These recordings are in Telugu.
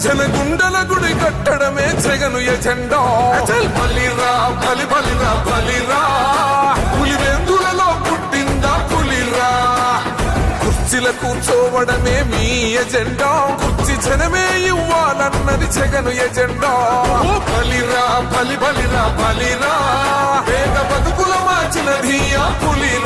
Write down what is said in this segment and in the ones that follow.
జనగుండల గుడి కట్టడమే జగను ఎజెండో. అచల్. బలిరా బలి బలిరా పుట్టిందా పులిరా? కుర్చీల కూర్చోవడమే మీ ఎజెండా. కుర్చీ జనమే ఇవ్వాలన్నది జగను ఎజెండా. బలిరా బలి బలిరా బలిరా. బతుకుల మార్చినది ఆ పులిరా.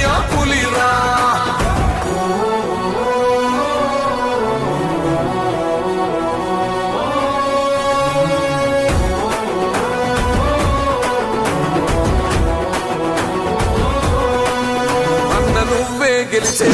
Gibson.